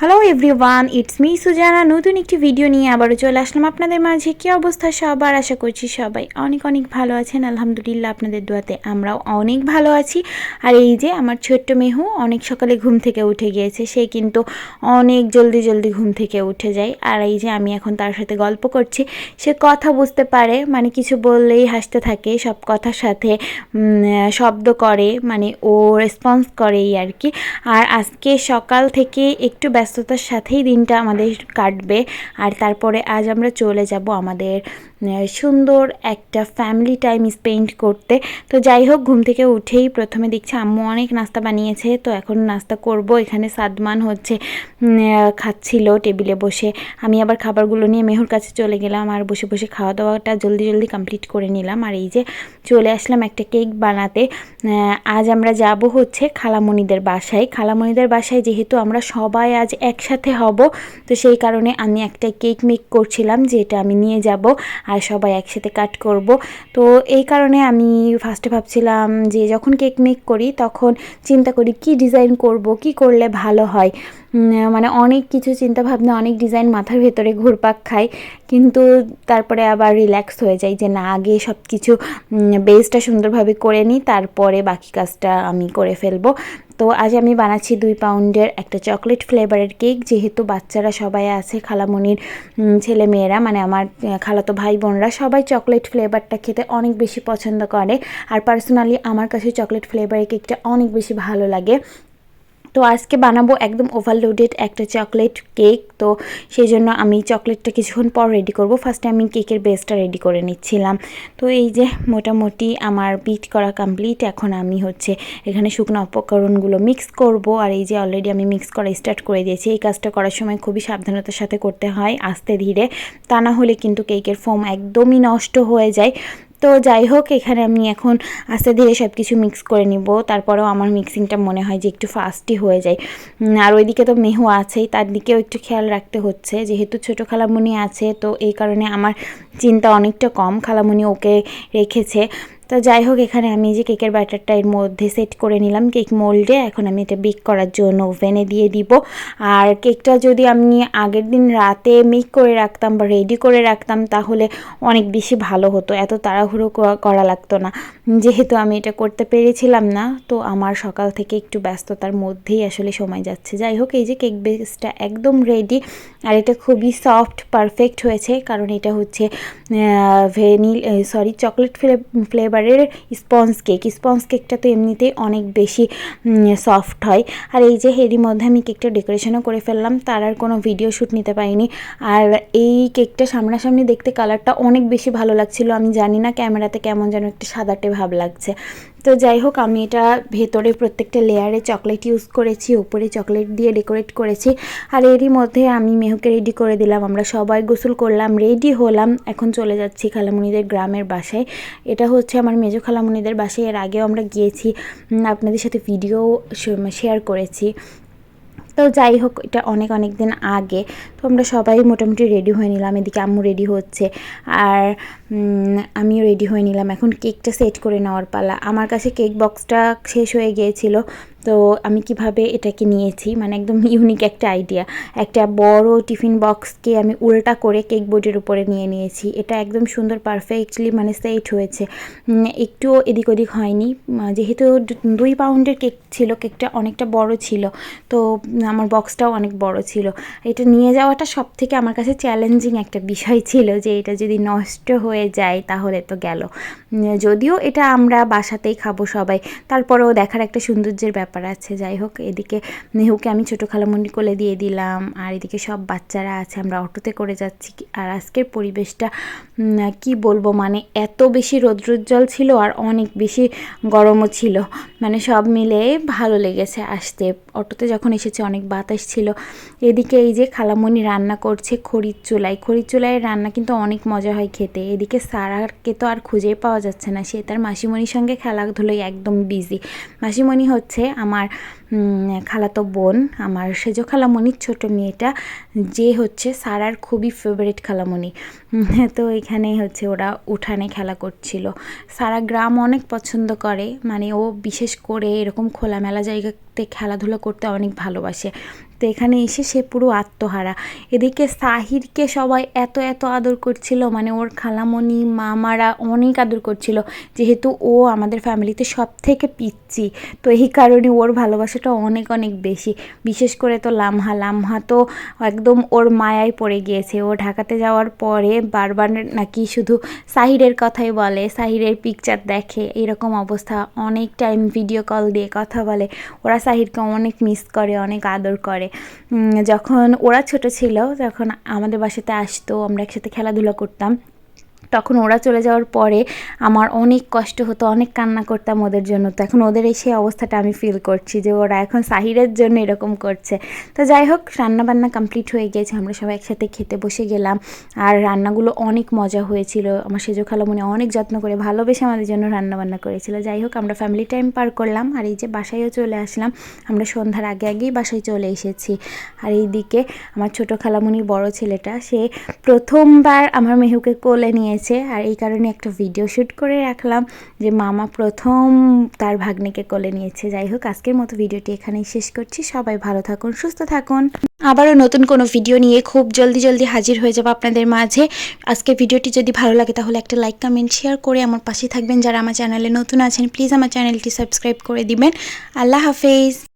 Hello everyone it's me Sujana নতুন একটি video নিয়ে আবারও চলে আসলাম আপনাদের মাঝে। কী অবস্থা সবার? আশা করছি সবাই অনেক অনেক ভালো আছেন। আলহামদুলিল্লাহ আপনাদের দোয়াতে আমরাও অনেক ভালো আছি। আর এই যে আমার ছোট্ট মেহু অনেক সকালে ঘুম থেকে উঠে গিয়েছে। সে কিন্তু অনেক জলদি জলদি ঘুম থেকে উঠে যায়। আর এই যে আমি এখন তার সাথে গল্প করছি। সে কথা বুঝতে পারে মানে কিছু বললেই হাসতে থাকে, সব কথার সাথে শব্দ করে মানে ও রেসপন্স করে এই আর কি। আর আজকে সকাল থেকে একটু ব্যস্ততার সাথেই দিনটা আমাদের কাটবে। আর তারপরে আজ আমরা চলে যাব আমাদের সুন্দর একটা ফ্যামিলি টাইম স্পেন্ড করতে। তো যাই হোক, ঘুম থেকে উঠেই প্রথমে দেখছি আম্মু অনেক নাস্তা বানিয়েছে। তো এখন নাস্তা করব। এখানে সাদমান হচ্ছে খাচ্ছিল টেবিলে বসে। আমি আবার খাবারগুলো নিয়ে মেহুর কাছে চলে গেলাম আর বসে বসে খাওয়া দাওয়াটা জলদি জলদি কমপ্লিট করে নিলাম। আর এই যে চলে আসলাম একটা কেক বানাতে। আজ আমরা যাব হচ্ছে খালামণিদের বাসায়। খালামণিদের বাসায় যেহেতু আমরা সবাই আজ একসাথে হব। তো সেই কারণে আমি একটা কেক মেক করছিলাম, যেটা আমি নিয়ে যাব আর সবাই একসাথে কাট করব। তো এই কারণে আমি ফার্স্টে ভাবছিলাম যে যখন কেক মেক করি তখন চিন্তা করি কি ডিজাইন করব, কি করলে ভালো হয়। মানে অনেক কিছু চিন্তা ভাবনা অনেক ডিজাইন মাথার ভেতরে ঘুরপাক খায়, কিন্তু তারপরে আবার রিল্যাক্স হয়ে যায় যে না, আগে সব কিছু বেসটা সুন্দরভাবে করে নিই, তারপরে বাকি কাজটা আমি করে ফেলব। তো আজ আমি বানাচ্ছি দুই পাউন্ডের একটা চকলেট ফ্লেভারের কেক যেহেতু বাচ্চারা সবাই আছে, খালামণির ছেলে মেয়েরা মানে আমার খালাতো ভাই বোনরা, সবাই চকলেট ফ্লেভারটা খেতে অনেক বেশি পছন্দ করে। আর পার্সোনালি আমার কাছে চকলেট ফ্লেভারের কেকটা অনেক বেশি ভালো লাগে। তো আজকে বানাবো একদম ওভারলোডেড একটা চকলেট কেক তো সেই জন্য আমি চকলেটটা কিছুক্ষণ পর রেডি করব। ফার্স্টে আমি কেকের বেসটা রেডি করে নিচ্ছিলাম। তো এই যে মোটামুটি আমার বিট করা কমপ্লিট এখন আমি হচ্ছে এখানে শুকনো উপকরণগুলো মিক্স করব। আর এই যে অলরেডি আমি মিক্স করা স্টার্ট করে দিয়েছি, এই কাজটা করার সময় খুবই সাবধানতার সাথে করতে হয়, আস্তে ধীরে। তা না হলে কিন্তু কেকের ফোম একদমই নষ্ট হয়ে যায়। তো যাই হোক, এখানে আমি এখন আস্তে ধীরে সব কিছু মিক্স করে নিব। তারপরেও আমার মিক্সিংটা মনে হয় যে একটু ফাস্টই হয়ে যায়। আর ওইদিকে তো মেহু আছেই, তার দিকেও একটু খেয়াল রাখতে হচ্ছে। যেহেতু ছোটো খালামুনি আছে, তো এই কারণে আমার চিন্তা অনেকটা কম। খালামুনি ওকে রেখেছে। তো যাই হোক, এখানে আমি যে কেকের ব্যাটারটা এর মধ্যে সেট করে নিলাম। কেক মোল্ডে এখন আমি এটা বেক করার জন্য ওভেনে দিয়ে দিব। আর কেকটা যদি আমি আগের দিন রাতে মেক করে রাখতাম বা রেডি করে রাখতাম, তাহলে অনেক বেশি ভালো হতো। এত তাড়াহুড়ো করা- লাগতো না। যেহেতু আমি এটা করতে পেরেছিলাম না, তো আমার সকাল থেকে একটু ব্যস্ততার মধ্যেই আসলে সময় যাচ্ছে। যাই হোক, এই যে কেক বেসটা একদম রেডি আর এটা খুবই সফট পারফেক্ট হয়েছে। কারণ এটা হচ্ছে ভেনিল সরি চকলেট ফ্লেভারের স্পঞ্জ কেক। স্পঞ্জ কেকটা তো এমনিতেই অনেক বেশি সফট হয়। আর এই যে হেরি মধ্যে আমি কেকটা ডেকোরেশনও করে ফেললাম, তার আর কোনো ভিডিও শ্যুট নিতে পারিনি। আর এই কেকটা সামনাসামনি দেখতে কালারটা অনেক বেশি ভালো লাগছিল। আমি জানি না ক্যামেরাতে কেমন যেন একটা সাদাটে ভাব লাগছে। তো যাই হোক, আমি এটা ভেতরে প্রত্যেকটা লেয়ারে চকলেট ইউজ করেছি, উপরে চকলেট দিয়ে ডেকোরেট করেছি। আর এরই মধ্যে আমি মেহুকে রেডি করে দিলাম, আমরা সবাই গোসল করলাম রেডি হলাম। এখন চলে যাচ্ছি খালামুনিদের গ্রামের বাসায়। এটা হচ্ছে আমার মেজো খালামুনিদের বাসায়, এর আগেও আমরা গিয়েছি। আপনাদের সাথে ভিডিও শেয়ার করেছি। তো যাই হোক, এটা অনেক অনেক দিন আগে। তো আমরা সবাই মোটামুটি রেডি হয়ে নিলাম। এদিকে আম্মু রেডি হচ্ছে। আর আমিও রেডি হয়ে নিলাম। এখন কেকটা সেট করে নেওয়ার পালা। আমার কাছে কেক বক্সটা শেষ হয়ে গিয়েছিল। তো আমি কীভাবে এটাকে নিয়েছি? মানে একদম ইউনিক একটা আইডিয়া একটা বড় টিফিন বক্সকে আমি উল্টা করে কেক বোর্ডের উপরে নিয়ে নিয়েছি। এটা একদম সুন্দর পারফেক্টলি মানে সেট হয়েছে। একটুও এদিক ওদিক হয়নি। যেহেতু দুই পাউন্ডের কেক ছিল কেকটা অনেকটা বড় ছিল, তো আমার বক্সটাও অনেক বড় ছিল। এটা নিয়ে যাওয়াটা সব থেকে আমার কাছে চ্যালেঞ্জিং একটা বিষয় ছিল যে এটা যদি নষ্ট হয়ে যায় তাহলে তো গেল। যদিও এটা আমরা বাসাতেই খাব সবাই। তারপরেও দেখার একটা সৌন্দর্যের ব্যাপার আছে, যাই হোক। এদিকে নেহুকে আমি ছোটো খালামন্ডি কোলে দিয়ে দিলাম। আর এদিকে সব বাচ্চারা আছে, আমরা অটোতে করে যাচ্ছি। আর আজকের পরিবেশটা কি বলব মানে এত বেশি রৌদ্রোজ্জ্বল ছিল আর অনেক বেশি গরমও ছিল। মানে সব মিলে ভালো লেগেছে আসতে। অটোতে যখন এসেছে, অনেক বাতাস ছিল। এদিকে এই যে খালামণি রান্না করছে খড়ির চুলাই খড়ির চুলায় রান্না কিন্তু অনেক মজা হয় খেতে। এদিকে সারাকে তো আর খুঁজেই পাওয়া যাচ্ছে না। সে তার মাসিমণির সঙ্গে খেলাধুলোয় একদম বিজি মাসিমণি হচ্ছে আমার খালাতো বোন, আমার সেজো খালামণির ছোট মেয়েটা, যে হচ্ছে সারার খুবই ফেভারিট খালামণি। তো এখানে হচ্ছে ওরা উঠানে খেলা করছিল। সারা গ্রাম অনেক পছন্দ করে মানে ও বিশেষ করে এরকম খোলামেলা জায়গাতে খেলাধুলা করতে অনেক ভালোবাসে। তো এখানে এসে সে পুরো আত্মহারা। এদিকে সাহিরকে সবাই এত এত আদর করছিল মানে ওর খালামণি, মামারা অনেক আদর করছিল। যেহেতু ও আমাদের ফ্যামিলিতে সব থেকে পিচ্ছি তো এই কারণে ওর ভালোবাসাটা অনেক অনেক বেশি। বিশেষ করে তো লামহা লামহা তো একদম ওর মায়ায় পড়ে গিয়েছে। ও ঢাকাতে যাওয়ার পরে বারবার নাকি শুধু সাহিরের কথাই বলে, সাহিরের পিকচার দেখে। এরকম অবস্থা। অনেক টাইম ভিডিও কল দিয়ে কথা বলে। ওরা সাহিরকে অনেক মিস করে, অনেক আদর করে। যখন ওরা ছোট ছিল, যখন আমাদের বাসাতে আসতো, আমরা একসাথে খেলাধুলা করতাম। তখন ওরা চলে যাওয়ার পরে আমার অনেক কষ্ট হতো, অনেক কান্না করতাম ওদের জন্য। তো এখন ওদের এই সেই অবস্থাটা আমি ফিল করছি যে ওরা এখন সাহিরের জন্য এরকম করছে। তো যাই হোক, রান্নাবান্না কমপ্লিট হয়ে গিয়েছে আমরা সবাই একসাথে খেতে বসে গেলাম। আর রান্নাগুলো অনেক মজা হয়েছিল। আমার সেজো খালামণি অনেক যত্ন করে ভালোবেসে আমাদের জন্য রান্নাবান্না করেছিল। যাই হোক, আমরা ফ্যামিলি টাইম পার করলাম। আর এই যে বাসায়ও চলে আসলাম। আমরা সন্ধ্যার আগে আগেই বাসায় চলে এসেছি। আর এইদিকে আমার ছোটো খালামণির বড় ছেলেটা, সে প্রথমবার আমার মেহুকে কোলে নিয়েছে আর এই কারণে একটা ভিডিও শ্যুট করে রাখলাম যে মামা প্রথম তার ভাগ্নিকে কোলে নিয়েছে। যাই হোক, আজকের মতো ভিডিওটি এখানেই শেষ করছি। সবাই ভালো থাকুন, সুস্থ থাকুন। আবারও নতুন কোনো ভিডিও নিয়ে খুব জলদি জলদি হাজির হয়ে যাব আপনাদের মাঝে। আজকের ভিডিওটি যদি ভালো লাগে, তাহলে একটা লাইক কমেন্ট শেয়ার করে আমার পাশে থাকবেন। যারা আমার চ্যানেলে নতুন আছেন প্লিজ আমার চ্যানেলটি সাবস্ক্রাইব করে দিবেন। আল্লাহ হাফেজ।